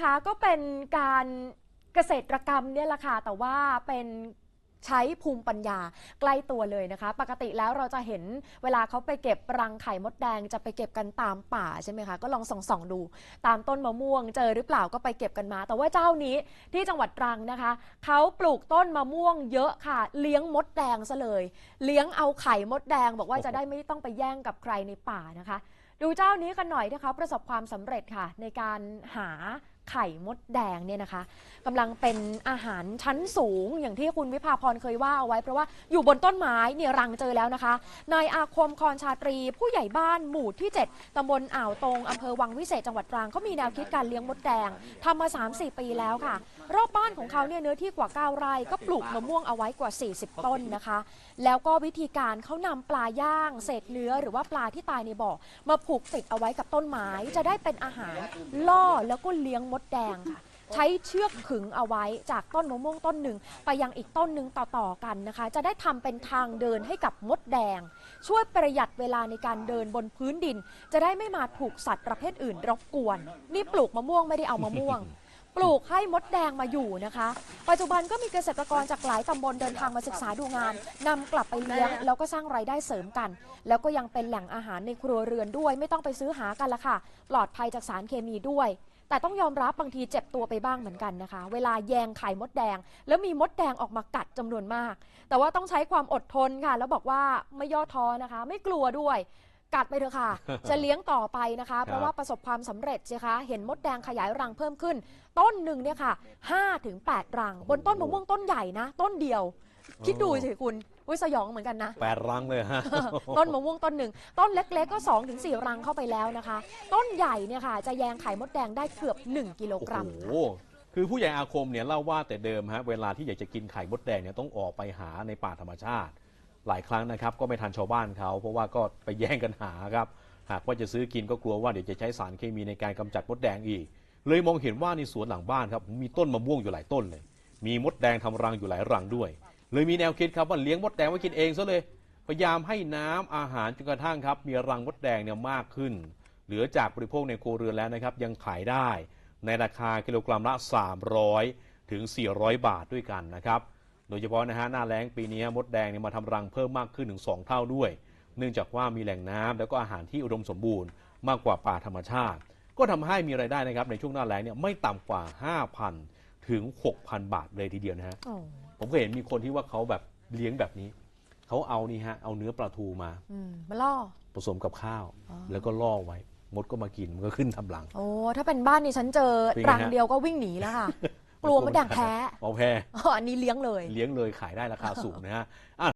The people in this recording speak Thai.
นะคะก็เป็นการเกษตรกรรมเนี่ยแหละค่ะแต่ว่าเป็นใช้ภูมิปัญญาใกล้ตัวเลยนะคะ ปกติแล้วเราจะเห็นเวลาเขาไปเก็บรังไข่มดแดงจะไปเก็บกันตามป่าใช่ไหมคะก็ลองส่องๆดู ตามต้นมะม่วงเจอหรือเปล่าก็ไปเก็บกันมา แต่ว่าเจ้านี้ที่จังหวัดตรังนะคะเขาปลูกต้นมะม่วงเยอะค่ะ เลี้ยงมดแดงซะเลย เลี้ยงเอาไข่มดแดง บอกว่าจะได้ไม่ต้องไปแย่งกับใครในป่านะคะ ดูเจ้านี้กันหน่อยนะคะประสบความสำเร็จค่ะ ในการหา ไข่มดแดงเนี่ยนะคะกำลังเป็นอาหารชั้นสูง อย่างที่คุณวิภาพรเคยว่าเอาไว้ เพราะว่าอยู่บนต้นไม้เนี่ยรังเจอแล้วนะคะนายอาคมคอนชาตรี ผู้ใหญ่บ้านหมู่ที่ 7ตำบลอ่าวตรงอำเภอวังวิเศษจังหวัดตรังเขามีแนวคิดการเลี้ยงมดแดงทำมา 3-4 ปีแล้วค่ะ รอบบ้านของเขาเนี่ยเนื้อที่กว่า 9 ไร่ก็ปลูกมะม่วงเอาไว้กว่า 40 ต้นนะคะ แล้วก็วิธีการเขานำปลาย่าง เศษเนื้อหรือว่าปลาที่ตายในบ่อมาผูกติดเอาไว้กับต้นไม้จะได้เป็นอาหารล่อแล้วก็เลี้ยงมดแดงค่ะ ใช้เชือกขึงเอาไว้จากต้นมะม่วงต้นหนึ่งไปยังอีกต้นหนึ่งต่อๆกันนะคะ จะได้ทำเป็นทางเดินให้กับมดแดง ช่วยประหยัดเวลาในการเดินบนพื้นดิน จะได้ไม่มาถูกสัตว์ประเภทอื่นรบกวน นี่ปลูกมะม่วงไม่ได้เอามะม่วง ปลูกให้มดแดงมาอยู่นะคะ ปัจจุบันก็มีเกษตรกรจากหลายตำบลเดินทางมาศึกษาดูงานนำกลับไปเลี้ยงแล้วก็สร้างรายได้เสริมกัน แล้วก็ยังเป็นแหล่งอาหารในครัวเรือนด้วย ไม่ต้องไปซื้อหากันละค่ะ ปลอดภัยจากสารเคมีด้วย แต่ต้องยอมรับบางทีเจ็บตัวไปบ้างเหมือนกันนะคะ เวลาแยงไข่มดแดง แล้วมีมดแดงออกมากัดจำนวนมาก แต่ว่าต้องใช้ความอดทนค่ะ แล้วบอกว่าไม่ย่อท้อนะคะ ไม่กลัวด้วย กัดไปเถอะค่ะ จะเลี้ยงต่อไปนะคะ เพราะว่าประสบความสำเร็จสิคะเห็นมดแดงขยายรังเพิ่มขึ้น ต้นหนึ่งเนี่ยค่ะ5ถึง8รัง บนต้นมะม่วงต้นใหญ่นะ ต้นเดียว คิดดูสิคุณ วิสยองเหมือนกันนะ แปดรังเลยฮะ ต้นมะม่วงต้นหนึ่ง ต้นเล็กๆก็2ถึง4รังเข้าไปแล้วนะคะ ต้นใหญ่เนี่ยค่ะ จะแยงไข่มดแดงได้เกือบ 1 กิโลโอ้กรัมโหคือผู้ใหญ่อาคมเนี่ยเล่าว่าแต่เดิมฮะเวลาที่อยากจะกินไข่มดแดงเนี่ยต้องออกไปหาในป่าธรรมชาติ หลายครั้งนะครับก็ไม่ทันชาวบ้านเขา เพราะว่าก็ไปแย่งกันหาครับหากว่าจะซื้อกินก็กลัวว่าเดี๋ยวจะใช้สารเคมีในการกำจัดมดแดงอีก เลยมองเห็นว่าในสวนหลังบ้านครับมีต้นมะม่วงอยู่หลายต้นเลย มีมดแดงทำรังอยู่หลายรังด้วย เลยมีแนวคิดครับว่าเลี้ยงมดแดงไว้กินเองซะเลย พยายามให้น้ำอาหารจนกระทั่งครับ มีรังมดแดงเนี่ยมากขึ้น เหลือจากบริโภคในครัวเรือนแล้วนะครับ ยังขายได้ ในราคากิโลกรัมละ 300 ถึง 400 บาทด้วยกันนะครับ โดยเฉพาะนะฮะหน้าแล้งปีนี้มดแดงเนี่ยมาทำรังเพิ่มมากขึ้นถึง 2 เท่าด้วย เนื่องจากว่ามีแหล่งน้ำแล้วก็อาหารที่อุดมสมบูรณ์มากกว่าป่าธรรมชาติ ก็ทำให้มีรายได้นะครับในช่วงหน้าแล้งเนี่ยไม่ต่ำกว่า 5,000 ถึง 6,000 บาทเลยทีเดียวนะฮะ ผมก็เห็นมีคนที่ว่าเขาแบบเลี้ยงแบบนี้ เขาเอานี่ฮะ เอาเนื้อปลาทูมา อืมมาล่อ ผสมกับข้าว อ๋อ แล้วก็ล่อไว้ มดก็มากิน มันก็ขึ้นทำรัง โอ้ถ้าเป็นบ้านนี่ฉันเจอเป็นไงฮะรังเดียวก็วิ่งหนีแล้วค่ะ กลัวมดแดงแพ้ เอาแพ้ อ๋ออันนี้เลี้ยงเลย เลี้ยงเลยขายได้ราคาสูงนะฮะอะ